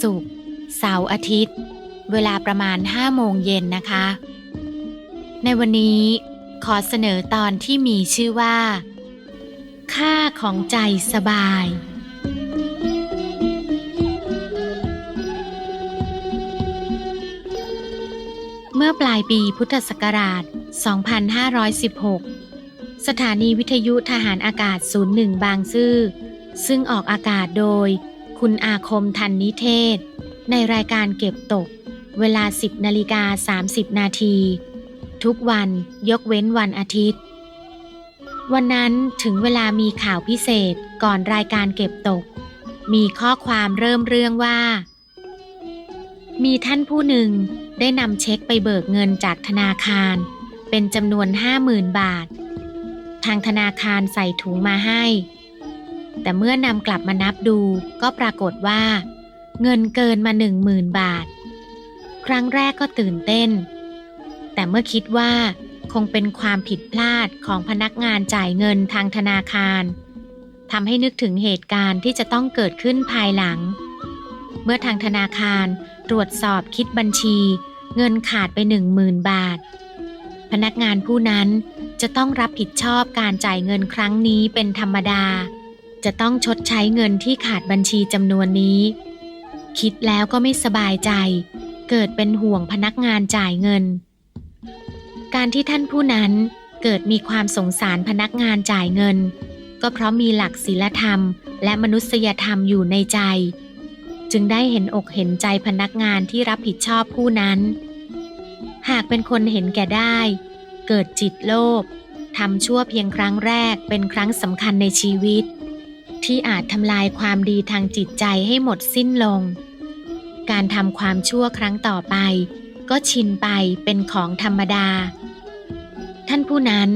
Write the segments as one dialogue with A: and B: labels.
A: ศุกร์เสาร์อาทิตย์ เวลาประมาณ5โมงเย็นนะคะ ในวันนี้ขอเสนอตอนที่มีชื่อว่า ค่าของใจสบาย เมื่อปลายปีพุทธศักราช 2516 สถานีวิทยุทหารอากาศ 01 บางซื่อซึ่งออกอากาศโดย คุณอาคมทันนิเทศ ในรายการเก็บตก เวลา 10นาฬิกา30 นาที ทุกวันยกเว้นวันอาทิตย์ วันนั้นถึงเวลามีข่าวพิเศษก่อนรายการเก็บตก มีข้อความเริ่มเรื่องว่า มีท่านผู้หนึ่งได้นำเช็คไปเบิกเงินจากธนาคาร เป็นจำนวน 50,000 บาท ทางธนาคารใส่ถุงมาให้ แต่เมื่อนำกลับมานับดูก็ปรากฏว่า เงินเกินมา10,000บาท ครั้งแรกก็ตื่นเต้น แต่เมื่อคิดว่าคงเป็นความผิดพลาดของพนักงานจ่ายเงินทางธนาคารทำให้นึกถึงเหตุการณ์ที่จะต้องเกิดขึ้นภายหลัง เมื่อทางธนาคารตรวจสอบคิดบัญชี เงินขาดไปหนึ่งหมื่นบาท พนักงานผู้นั้นจะต้องรับผิดชอบการจ่ายเงินครั้งนี้เป็นธรรมดา จะต้องชดใช้เงินที่ขาดบัญชีจำนวนนี้ คิดแล้วก็ไม่สบายใจ เกิดเป็นห่วงพนักงานจ่ายเงิน การที่ท่านผู้นั้นเกิดมีความสงสารพนักงานจ่ายเงิน ก็เพราะมีหลักศีลธรรม และมนุษยธรรมอยู่ในใจ จึงได้เห็นอกเห็นใจพนักงานที่รับผิดชอบผู้นั้น หากเป็นคนเห็นแก่ได้ เกิดจิตโลภทำชั่วเพียงครั้งแรกเป็นครั้งสำคัญในชีวิต ที่อาจทำลายความดีทางจิตใจให้หมดสิ้นลง การทำความชั่วครั้งต่อไป ก็ชินไปเป็นของธรรมดา ท่านผู้นั้น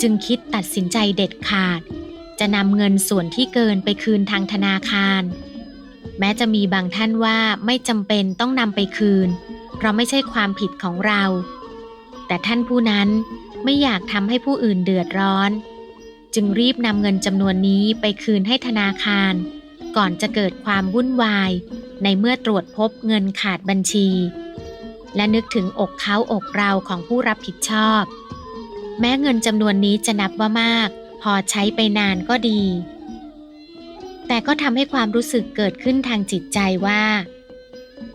A: จึงคิดตัดสินใจเด็ดขาด จะนำเงินส่วนที่เกินไปคืนทางธนาคาร แม้จะมีบางท่านว่าไม่จำเป็นต้องนำไปคืน เพราะไม่ใช่ความผิดของเรา แต่ท่านผู้นั้นไม่อยากทำให้ผู้อื่นเดือดร้อน จึงรีบนำเงินจำนวนนี้ไปคืนให้ธนาคาร ก่อนจะเกิดความวุ่นวาย ในเมื่อตรวจพบเงินขาดบัญชี และนึกถึงอกเขาอกเราของผู้รับผิดชอบ แม้เงินจำนวนนี้จะนับว่ามาก พอใช้ไปนานก็ดี แต่ก็ทำให้ความรู้สึกเกิดขึ้นทางจิตใจว่า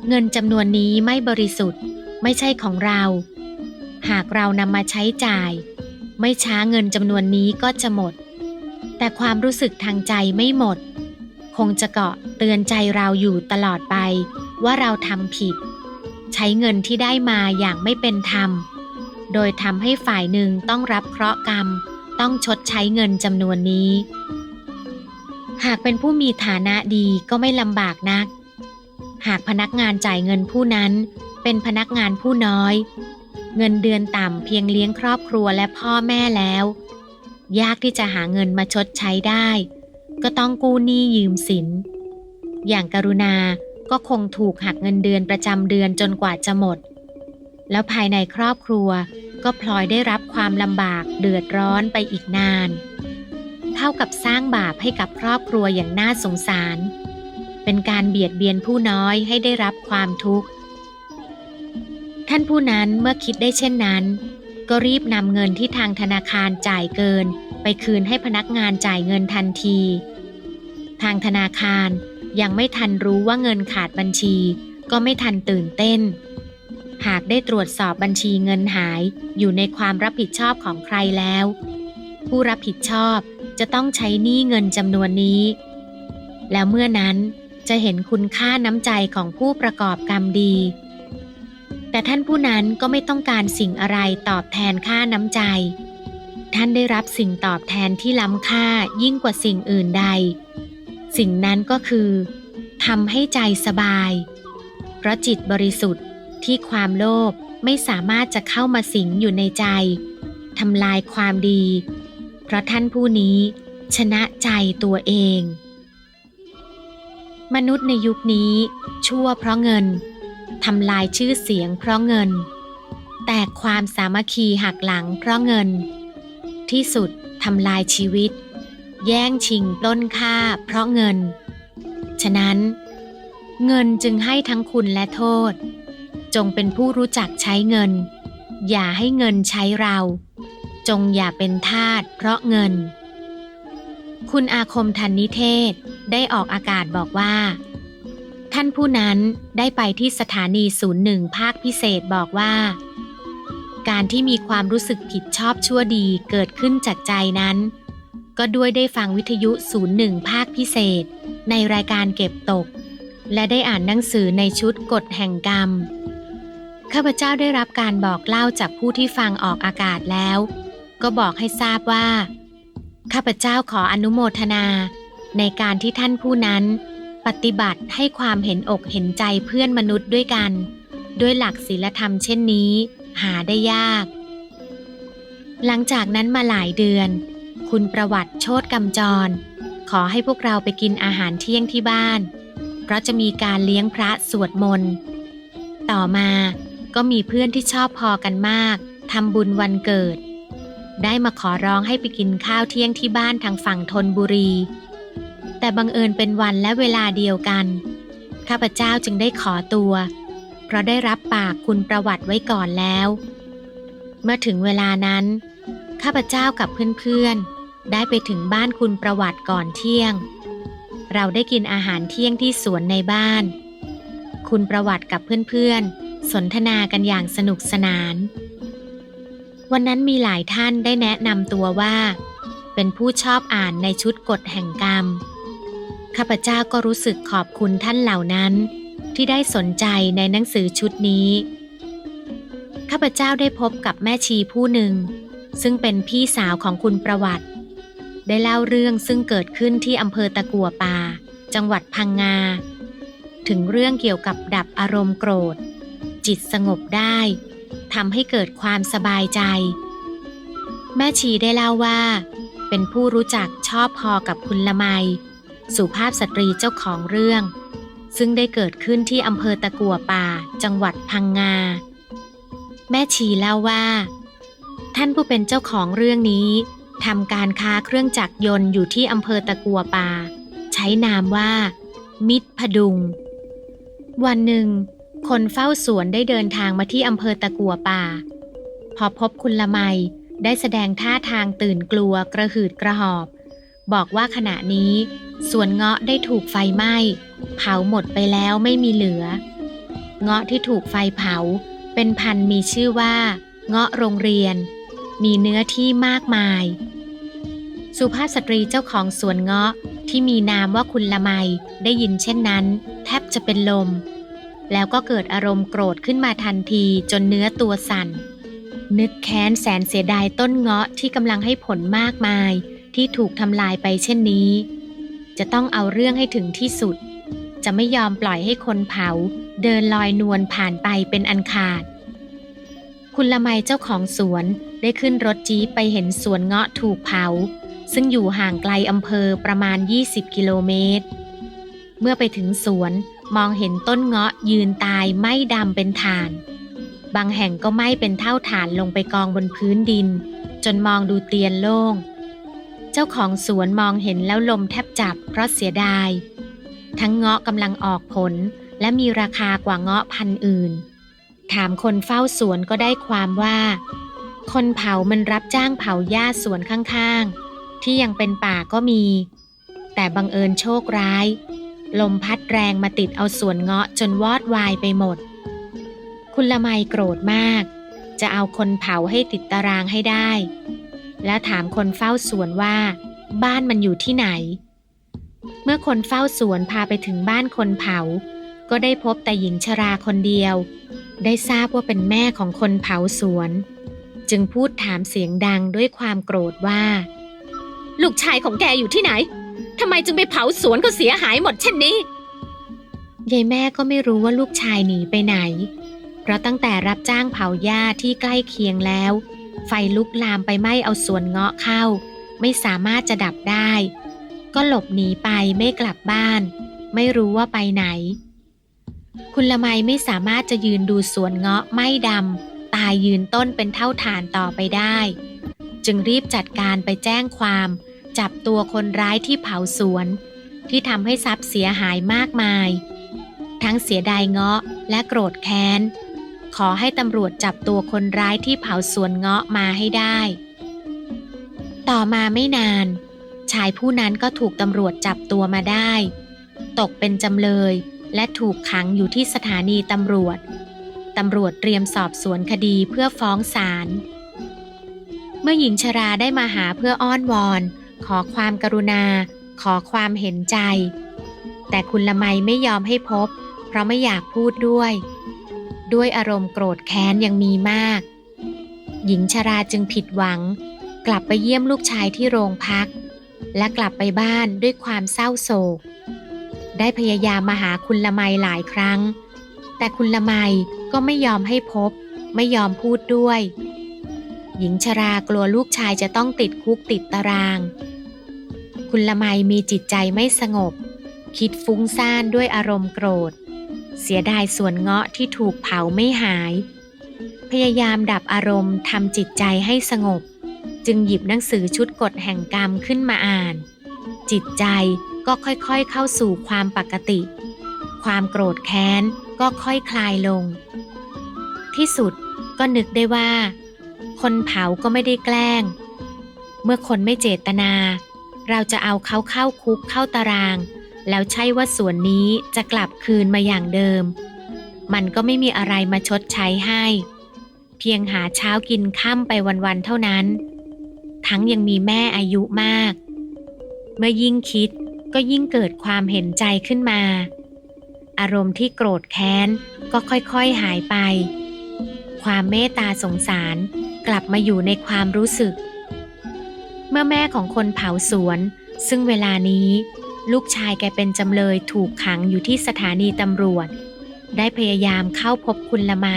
A: เงินจำนวนนี้ไม่บริสุทธิ์ ไม่ใช่ของเรา หากเรานำมาใช้จ่าย ไม่ช้าเงินจำนวนนี้ก็จะหมด แต่ความรู้สึกทางใจไม่หมด คงจะเกาะเตือนใจเราอยู่ตลอดไป ว่าเราทำผิด ใช้เงินที่ได้มาอย่างไม่เป็นธรรม โดยทำให้ฝ่ายหนึ่งต้องรับเคราะห์กรรม ต้องชดใช้เงินจำนวนนี้ หากเป็นผู้มีฐานะดีก็ไม่ลำบากนัก หากพนักงานจ่ายเงินผู้นั้นเป็นพนักงานผู้น้อย เงินเดือนต่ำเพียงเลี้ยงครอบครัวและพ่อแม่แล้ว ยากที่จะหาเงินมาชดใช้ได้ ก็ต้องกู้หนี้ยืมสิน อย่างกรุณาก็คงถูกหักเงินเดือนประจำเดือนจนกว่าจะหมด แล้วภายในครอบครัวก็พลอยได้รับความลำบากเดือดร้อนไปอีกนาน เท่ากับสร้างบาปให้กับครอบครัวอย่างน่าสงสาร เป็นการเบียดเบียนผู้น้อยให้ได้รับความทุกข์ ท่านผู้นั้นเมื่อคิดได้เช่นนั้น ก็รีบนำเงินที่ทางธนาคารจ่ายเกิน ไปคืนให้พนักงานจ่ายเงินทันที ทางธนาคารยังไม่ทันรู้ว่าเงินขาดบัญชี ก็ไม่ทันตื่นเต้น หากได้ตรวจสอบบัญชีเงินหายอยู่ในความรับผิดชอบของใครแล้ว ผู้รับผิดชอบจะต้องใช้หนี้เงินจำนวนนี้ แล้วเมื่อนั้นจะเห็นคุณค่าน้ำใจของผู้ประกอบกรรมดี แต่ท่านผู้นั้นก็ไม่ต้องการสิ่งอะไรตอบแทนค่าน้ำใจ ท่านได้รับสิ่งตอบแทนที่ล้ำค่ายิ่งกว่าสิ่งอื่นใด สิ่งนั้นก็คือทำให้ใจสบาย เพราะจิตบริสุทธิ์ที่ความโลภไม่สามารถจะเข้ามาสิงอยู่ในใจทำลายความดี เพราะท่านผู้นี้ชนะใจตัวเอง มนุษย์ในยุคนี้ชั่วเพราะเงิน ทำลายชื่อเสียงเพราะเงิน แตกความสามัคคีหักหลังเพราะเงิน ที่สุดทำลายชีวิต แย่งชิงปล้นค่าเพราะเงิน ฉะนั้น เงินจึงให้ทั้งคุณและโทษ จงเป็นผู้รู้จักใช้เงิน อย่าให้เงินใช้เรา จงอย่าเป็นทาสเพราะเงิน คุณอาคมทันนิเทศได้ออกอากาศบอกว่า ท่านผู้นั้นได้ไปที่สถานีศูนย์หนึ่งภาคพิเศษบอกว่า การที่มีความรู้สึกผิดชอบชั่วดีเกิดขึ้นจากใจนั้น ก็ด้วยได้ฟังวิทยุศูนย์หนึ่งภาคพิเศษ ในรายการเก็บตก และได้อ่านหนังสือในชุดกฎแห่งกรรม ข้าพเจ้าได้รับการบอกเล่าจากผู้ที่ฟังออกอากาศแล้ว ก็บอกให้ทราบว่า ข้าพเจ้าขออนุโมทนา ในการที่ท่านผู้นั้น ปฏิบัติให้ความเห็นอกเห็นใจเพื่อนมนุษย์ด้วยกัน ด้วยหลักศีลธรรมเช่นนี้ หาได้ยาก หลังจากนั้นมาหลายเดือน คุณประวัติโชตกำจร ขอให้พวกเราไปกินอาหารเที่ยงที่บ้าน เพราะจะมีการเลี้ยงพระสวดมนต์ ต่อมาก็มีเพื่อนที่ชอบพอกันมากทำบุญวันเกิด ได้มาขอร้องให้ไปกินข้าวเที่ยงที่บ้านทางฝั่งธนบุรี แต่บังเอิญเป็นวันและเวลาเดียวกัน ข้าพเจ้าจึงได้ขอตัว เพราะได้รับปากคุณประวัติไว้ก่อนแล้ว เมื่อถึงเวลานั้น ข้าพเจ้ากับเพื่อนๆ ได้ไปถึงบ้านคุณประวัติก่อนเที่ยง เราได้กินอาหารเที่ยงที่สวนในบ้าน คุณประวัติกับเพื่อนๆ สนทนากันอย่างสนุกสนาน วันนั้นมีหลายท่านได้แนะนำตัวว่าเป็นผู้ชอบอ่านในชุดกฎแห่งกรรม ข้าพเจ้าก็รู้สึกขอบคุณท่านเหล่านั้นที่ได้สนใจในหนังสือชุดนี้ ข้าพเจ้าได้พบกับแม่ชีผู้หนึ่ง ซึ่งเป็นพี่สาวของคุณประวัติ ได้เล่าเรื่องซึ่งเกิดขึ้นที่อำเภอตะกัวป่า จังหวัดพังงา ถึงเรื่องเกี่ยวกับดับอารมณ์โกรธ จิตสงบได้ทำให้เกิดความสบายใจ แม่ชีได้เล่าว่า เป็นผู้รู้จักชอบพอกับคุณละไม สุภาพสตรีเจ้าของเรื่อง ซึ่งได้เกิดขึ้นที่อำเภอตะกัวป่า จังหวัดพังงา แม่ชีเล่าว่า ท่านผู้เป็นเจ้าของเรื่องนี้ทำการค้าเครื่องจักรยนต์อยู่ที่อำเภอตะกัวป่า ใช้นามว่า มิตรพดุง วันหนึ่ง คนเฝ้าสวนได้เดินทางมาที่อำเภอตะกัวป่า พอพบคุณละไมได้แสดงท่าทางตื่นกลัวกระหืดกระหอบ บอกว่าขณะนี้สวนเงาะได้ถูกไฟไหม้เผาหมดไปแล้วไม่มีเหลือ เงาะที่ถูกไฟเผาเป็นพันมีชื่อว่า เงาะโรงเรียน มีเนื้อที่มากมาย สุภาพสตรีเจ้าของสวนเงาะที่มีนามว่าคุณละไมได้ยินเช่นนั้น แทบจะเป็นลม แล้วก็เกิดอารมณ์โกรธขึ้นมาทันทีจนเนื้อตัวสั่น นึกแค้นแสนเสียดายต้นเงาะที่กำลังให้ผลมากมาย ที่ถูกทำลายไปเช่นนี้ จะต้องเอาเรื่องให้ถึงที่สุด จะไม่ยอมปล่อยให้คนเผา เดินลอยนวลผ่านไปเป็นอันขาด คุณละไมเจ้าของสวนได้ขึ้นรถจี๊ปไปเห็นสวนเงาะถูกเผา ซึ่งอยู่ห่างไกลอำเภอประมาณ 20 กิโลเมตร เมื่อไปถึงสวนมองเห็นต้นเงาะยืนตายไหม้ดำเป็นฐาน บางแห่งก็ไหม้เป็นเท่าฐานลงไปกองบนพื้นดิน จนมองดูเตียนโล่ง เจ้าของสวนมองเห็นแล้วลมแทบจับเพราะเสียดาย ทั้งเงาะกำลังออกผลและมีราคากว่าเงาะพันอื่น ถามคนเฝ้าสวนก็ได้ความว่า คนเผามันรับจ้างเผาหญ้าสวนข้างๆ ที่ยังเป็นป่าก็มี แต่บังเอิญโชคร้าย ลมพัดแรงมาติดเอาสวนเงาะจนวอดวายไปหมด คุณละไมโกรธมาก จะเอาคนเผาให้ติดตารางให้ได้ และถามคนเฝ้าสวนว่า บ้านมันอยู่ที่ไหน เมื่อคนเฝ้าสวนพาไปถึงบ้านคนเผา ก็ได้พบแต่หญิงชราคนเดียว ได้ทราบว่าเป็นแม่ของคนเผาสวน จึงพูดถามเสียงดังด้วยความโกรธว่า ลูกชายของแกอยู่ที่ไหนทำไมจึงไปเผาสวนก็เสียหายหมดเช่นนี้ยายแม่ก็ไม่รู้ว่าลูกชายหนีไปไหน เพราะตั้งแต่รับจ้างเผาหญ้าที่ใกล้เคียงแล้ว ไฟลุกลามไปไหม้เอาสวนเงาะเข้า ไม่สามารถจะดับได้ ก็หลบหนีไปไม่กลับบ้าน ไม่รู้ว่าไปไหน คุณละไมไม่สามารถจะยืนดูสวนเงาะไหม้ดำตายยืนต้นเป็นเท่าฐานต่อไปได้ จึงรีบจัดการไปแจ้งความ จับตัวคนร้ายที่เผาสวน ที่ทำให้ทรัพย์เสียหายมากมาย ทั้งเสียดายเงาะและโกรธแค้น ขอให้ตำรวจจับตัวคนร้ายที่เผาสวนเงาะมาให้ได้ ต่อมาไม่นาน ชายผู้นั้นก็ถูกตำรวจจับตัวมาได้ ตกเป็นจำเลยและถูกขังอยู่ที่สถานีตำรวจ ตำรวจเตรียมสอบสวนคดีเพื่อฟ้องศาล เมื่อหญิงชราได้มาหาเพื่ออ้อนวอน ขอความกรุณา ขอความเห็นใจ แต่คุณละไมไม่ยอมให้พบ เพราะไม่อยากพูดด้วย ด้วยอารมณ์โกรธแค้นยังมีมาก หญิงชราจึงผิดหวัง กลับไปเยี่ยมลูกชายที่โรงพัก และกลับไปบ้านด้วยความเศร้าโศก ได้พยายามมาหาคุณละไมหลายครั้ง แต่คุณละไมก็ไม่ยอมให้พบ ไม่ยอมพูดด้วย หญิงชรากลัวลูกชายจะต้องติดคุกติดตาราง คุณละไมมีจิตใจไม่สงบ คิดฟุ้งซ่านด้วยอารมณ์โกรธ เสียดายส่วนเงาะที่ถูกเผาไม่หาย พยายามดับอารมณ์ทำจิตใจให้สงบ จึงหยิบหนังสือชุดกฎแห่งกรรมขึ้นมาอ่าน จิตใจก็ค่อยๆเข้าสู่ความปกติ ความโกรธแค้นก็ค่อยคลายลง ที่สุดก็นึกได้ว่า คนเผาก็ไม่ได้แกล้ง เมื่อคนไม่เจตนา เราจะเอาเขาเข้าคุกเข้าตาราง แล้วใช่ว่าส่วนนี้จะกลับคืนมาอย่างเดิม มันก็ไม่มีอะไรมาชดใช้ให้ เพียงหาเช้ากินค่ำไปวันๆเท่านั้น ทั้งยังมีแม่อายุมาก เมื่อยิ่งคิดก็ยิ่งเกิดความเห็นใจขึ้นมา อารมณ์ที่โกรธแค้นก็ค่อยๆหายไป ความเมตตาสงสารกลับมาอยู่ในความรู้สึก เมื่อแม่ของคนเผาสวน ซึ่งเวลานี้ ลูกชายแกเป็นจำเลยถูกขังอยู่ที่สถานีตำรวจ ได้พยายามเข้าพบคุณละไม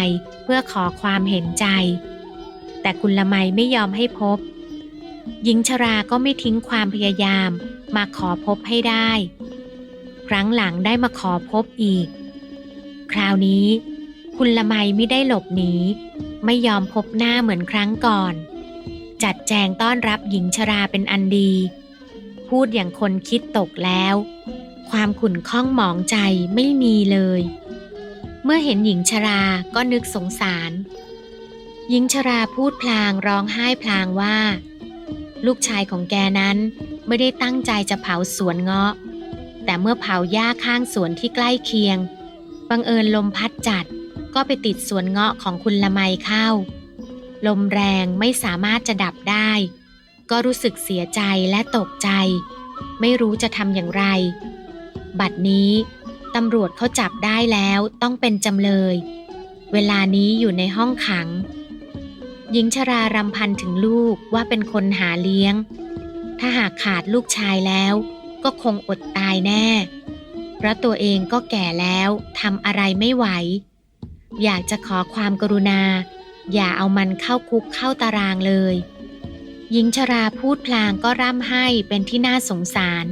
A: เพื่อขอความเห็นใจ แต่คุณละไมไม่ยอมให้พบ หญิงชราก็ไม่ทิ้งความพยายามมาขอพบให้ได้ ครั้งหลังได้มาขอพบอีก คราวนี้ คุณละไมไม่ได้หลบหนีไม่ยอมพบหน้าเหมือนครั้งก่อน จัดแจงต้อนรับหญิงชราเป็นอันดี พูดอย่างคนคิดตกแล้ว ความขุ่นข้องหมองใจไม่มีเลย เมื่อเห็นหญิงชราก็นึกสงสาร หญิงชราพูดพลางร้องไห้พลางว่า ลูกชายของแกนั้นไม่ได้ตั้งใจจะเผาสวนเงาะ แต่เมื่อเผาหญ้าข้างสวนที่ใกล้เคียง บังเอิญลมพัดจัดก็ไปติดสวนเงาะของคุณละไมเข้า ลมแรงไม่สามารถจะดับได้ ก็รู้สึกเสียใจและตกใจ ไม่รู้จะทำอย่างไร บัดนี้ตำรวจเขาจับได้แล้วต้องเป็นจำเลย เวลานี้อยู่ในห้องขัง หญิงชรารำพันถึงลูกว่าเป็นคนหาเลี้ยง ถ้าหากขาดลูกชายแล้ว ก็คงอดตายแน่ เพราะตัวเองก็แก่แล้วทำอะไรไม่ไหว อยากจะขอความกรุณา อย่าเอามันเข้าคุกเข้าตารางเลย หญิงชราพูดพลางก็ร่ำให้เป็นที่น่าสงสาร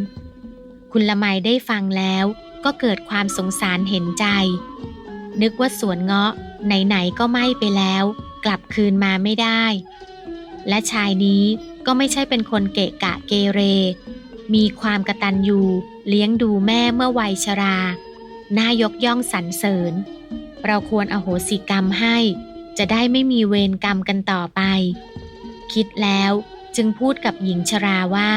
A: คุณละไมได้ฟังแล้วก็เกิดความสงสารเห็นใจ นึกว่าสวนเงาะไหนๆก็ไหม้ไปแล้ว กลับคืนมาไม่ได้ และชายนี้ก็ไม่ใช่เป็นคนเกะกะเกเร มีความกระตันยูเลี้ยงดูแม่เมื่อวัยชรา น่ายกย่องสรรเสริญ เราควรอโหสิกรรมให้ จะได้ไม่มีเวรกรรมกันต่อไป คิดแล้ว จึงพูดกับหญิงชราว่า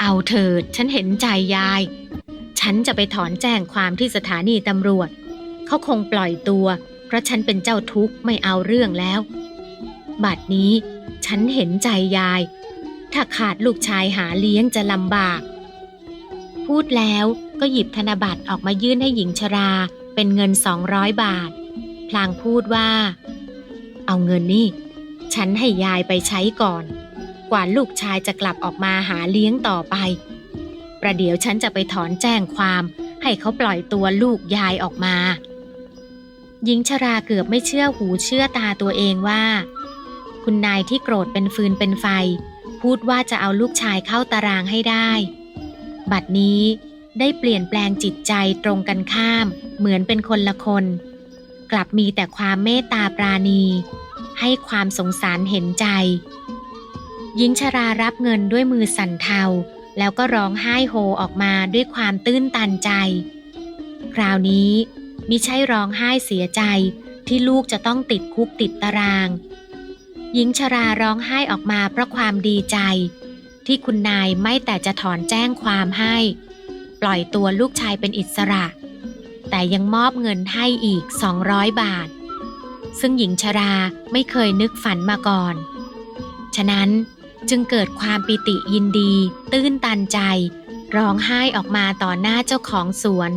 A: เอาเถิดฉันเห็นใจยาย ฉันจะไปถอนแจ้งความที่สถานีตำรวจ เขาคงปล่อยตัว เพราะฉันเป็นเจ้าทุกข์ไม่เอาเรื่องแล้ว บัดนี้ฉันเห็นใจยาย ถ้าขาดลูกชายหาเลี้ยงจะลำบาก พูดแล้วก็หยิบธนบัตรออกมายื่นให้หญิงชราเป็นเงินสองร้อยบาท พลางพูดว่า เอาเงินนี่ ฉันให้ยายไปใช้ก่อน กว่าลูกชายจะกลับออกมาหาเลี้ยงต่อไป ประเดี๋ยวฉันจะไปถอนแจ้งความ ให้เขาปล่อยตัวลูกยายออกมา หญิงชราเกือบไม่เชื่อหูเชื่อตาตัวเองว่า คุณนายที่โกรธเป็นฟืนเป็นไฟ พูดว่าจะเอาลูกชายเข้าตารางให้ได้ บัดนี้ได้เปลี่ยนแปลงจิตใจตรงกันข้าม เหมือนเป็นคนละคน กลับมีแต่ความเมตตาปราณี ให้ความสงสารเห็นใจ หญิงชรารับเงินด้วยมือสั่นเทา แล้วก็ร้องไห้โฮออกมาด้วยความตื้นตันใจ คราวนี้มิใช่ร้องไห้เสียใจที่ลูกจะต้องติดคุกติดตาราง หญิงชราร้องไห้ออกมาเพราะความดีใจ ที่คุณนายไม่แต่จะถอนแจ้งความให้ ปล่อยตัวลูกชายเป็นอิสระ แต่ยังมอบเงินให้อีก 200 บาท ซึ่งหญิงชราไม่เคยนึกฝันมาก่อน ฉะนั้นจึงเกิดความปิติยินดี ตื้นตันใจ ร้องไห้ออกมาต่อหน้าเจ้าของสวน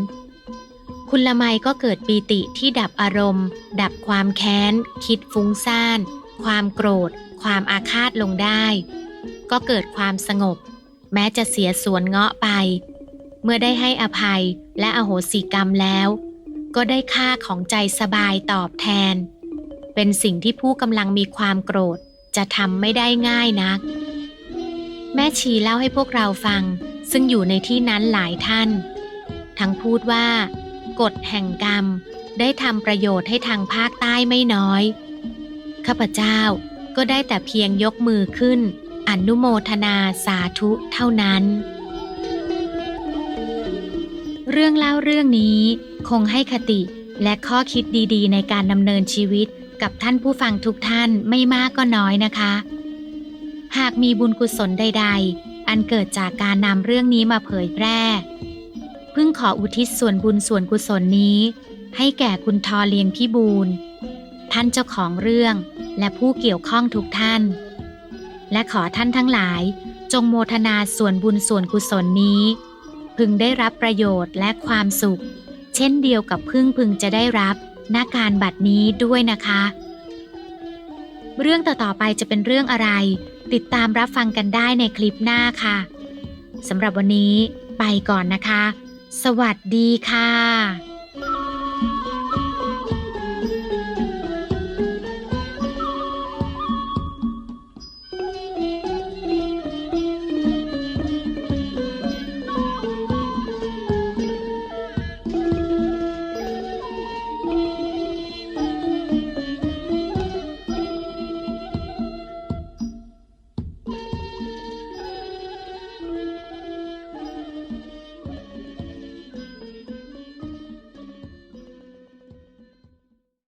A: คุณละไมก็เกิดปีติที่ดับอารมณ์ ดับความแค้น คิดฟุ้งซ่าน ความโกรธ ความอาฆาตลงได้ ก็เกิดความสงบ แม้จะเสียสวนเงาะไป เมื่อได้ให้อภัยและอโหสิกรรมแล้ว ก็ได้ค่าของใจสบายตอบแทน เป็นสิ่งที่ผู้กำลังมีความโกรธ จะทำไม่ได้ง่ายนัก แม่ชีเล่าให้พวกเราฟัง ซึ่งอยู่ในที่นั้นหลายท่าน ทั้งพูดว่ากฎแห่งกรรมได้ทำประโยชน์ให้ทางภาคใต้ไม่น้อย ข้าพเจ้าก็ได้แต่เพียงยกมือขึ้น อนุโมทนาสาธุเท่านั้น เรื่องเล่าเรื่องนี้คงให้คติและข้อคิดดีๆ ในการดำเนินชีวิต กับท่านผู้ฟังทุกท่านไม่มากก็น้อยนะคะ หากมีบุญกุศลใด ๆ อันเกิดจากการนำเรื่องนี้มาเผยแพร่พึ่งขออุทิศส่วนบุญส่วนกุศลนี้ ให้แก่คุณทอเลียงพี่บูลท่านเจ้าของเรื่องและผู้เกี่ยวข้องทุกท่าน และขอท่านทั้งหลาย จงโมทนาส่วนบุญส่วนกุศลนี้ พึงได้รับประโยชน์และความสุข เช่นเดียวกับพึ่งพึงจะได้รับ หน้าการบัดนี้ด้วยนะคะ เรื่องต่อๆไปจะเป็นเรื่องอะไร ติดตามรับฟังกันได้ในคลิปหน้าค่ะสำหรับวันนี้ไปก่อนนะคะ สวัสดีค่ะ